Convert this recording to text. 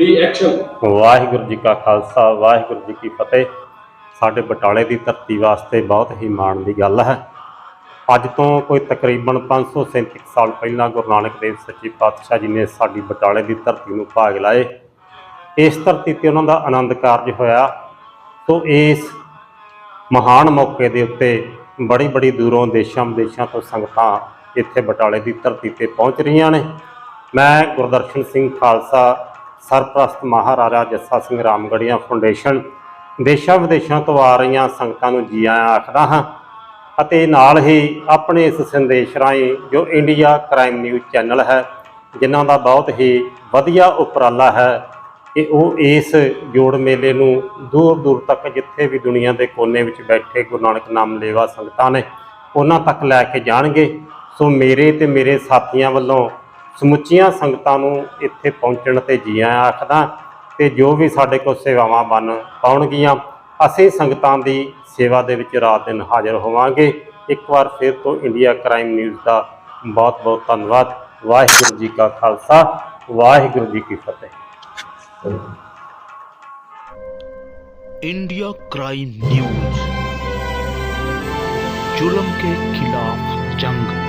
3 ਵਾਹਿਗੁਰੂ ਜੀ ਕਾ ਖਾਲਸਾ, ਵਾਹਿਗੁਰੂ ਜੀ ਕੀ ਫਤਿਹ। ਸਾਡੇ ਬਟਾਲੇ ਦੀ ਧਰਤੀ ਵਾਸਤੇ ਬਹੁਤ ਹੀ ਮਾਣ ਦੀ ਗੱਲ ਹੈ। ਅੱਜ ਤੋਂ ਕੋਈ ਤਕਰੀਬਨ 537 ਸਾਲ ਪਹਿਲਾਂ ਗੁਰੂ ਨਾਨਕ ਦੇਵ ਸੱਚੇ ਪਾਤਸ਼ਾਹ ਜੀ ਨੇ ਸਾਡੀ ਬਟਾਲੇ ਦੀ ਧਰਤੀ ਨੂੰ ਭਾਗ ਲਾਏ। ਇਸ ਧਰਤੀ ਤੇ ਉਹਨਾਂ ਦਾ ਆਨੰਦ ਕਾਰਜ ਹੋਇਆ। ਸੋ ਇਸ ਮਹਾਨ ਮੌਕੇ ਦੇ ਉੱਤੇ ਬੜੀ ਬੜੀ ਦੂਰੋਂ ਦੇਸ਼ਾਂ ਵਿਦੇਸ਼ਾਂ ਤੋਂ ਸੰਗਤਾਂ ਇੱਥੇ ਬਟਾਲੇ ਦੀ ਧਰਤੀ ਤੇ ਪਹੁੰਚ ਰਹੀਆਂ ਨੇ। ਮੈਂ ਗੁਰਦਰਸ਼ਨ ਸਿੰਘ ਖਾਲਸਾ ਸਰਪ੍ਰਸਤ ਮਹਾਰਾਜਾ ਜੱਸਾ ਸਿੰਘ ਰਾਮਗੜੀਆਂ ਫਾਊਂਡੇਸ਼ਨ ਦੇਸ਼ਾਂ ਵਿਦੇਸ਼ਾਂ ਤੋਂ ਆ ਰਹੀਆਂ ਸੰਗਤਾਂ ਨੂੰ ਜੀ ਆਇਆਂ ਆਖਦਾ ਹਾਂ ਅਤੇ ਨਾਲ ਹੀ ਆਪਣੇ ਇਸ ਸੰਦੇਸ਼ ਰਾਹੀਂ ਜੋ ਇੰਡੀਆ ਕ੍ਰਾਈਮ ਨਿਊਜ਼ ਚੈਨਲ ਹੈ, ਜਿਨ੍ਹਾਂ ਦਾ ਬਹੁਤ ਹੀ ਵਧੀਆ ਉਪਰਾਲਾ ਹੈ ਕਿ ਉਹ ਇਸ ਜੋੜ ਮੇਲੇ ਨੂੰ ਦੂਰ ਦੂਰ ਤੱਕ ਜਿੱਥੇ ਵੀ ਦੁਨੀਆ ਦੇ ਕੋਨੇ ਵਿੱਚ ਬੈਠੇ ਗੁਰੂ ਨਾਨਕ ਨਾਮ ਲੇਵਾ ਸੰਗਤਾਂ ਨੇ, ਉਹਨਾਂ ਤੱਕ ਲੈ ਕੇ ਜਾਣਗੇ। ਸੋ ਮੇਰੇ ਤੇ ਮੇਰੇ ਸਾਥੀਆਂ ਵੱਲੋਂ ਸਮੁੱਚੀਆਂ ਸੰਗਤਾਂ ਨੂੰ ਇੱਥੇ ਪਹੁੰਚਣ ਤੇ ਜੀ ਆਇਆਂ ਆਖਦਾ ਤੇ ਜੋ ਵੀ ਸਾਡੇ ਕੋਲ ਸੇਵਾਵਾਂ ਬਣ ਪਾਉਣਗੀਆਂ ਅਸੀਂ ਸੰਗਤਾਂ ਦੀ ਸੇਵਾ ਦੇ ਵਿੱਚ ਰਾਤ ਦਿਨ ਹਾਜ਼ਰ ਹੋਵਾਂਗੇ ਇੱਕ ਵਾਰ ਫਿਰ ਤੋਂ ਇੰਡੀਆ ਕ੍ਰਾਈਮ ਨਿਊਜ਼ ਦਾ ਬਹੁਤ ਬਹੁਤ ਧੰਨਵਾਦ ਵਾਹਿਗੁਰੂ ਜੀ ਕਾ ਖਾਲਸਾ ਵਾਹਿਗੁਰੂ ਜੀ ਕੀ ਫਤਿਹ इंडिया क्राइम न्यूज जुल्म के खिलाफ जंग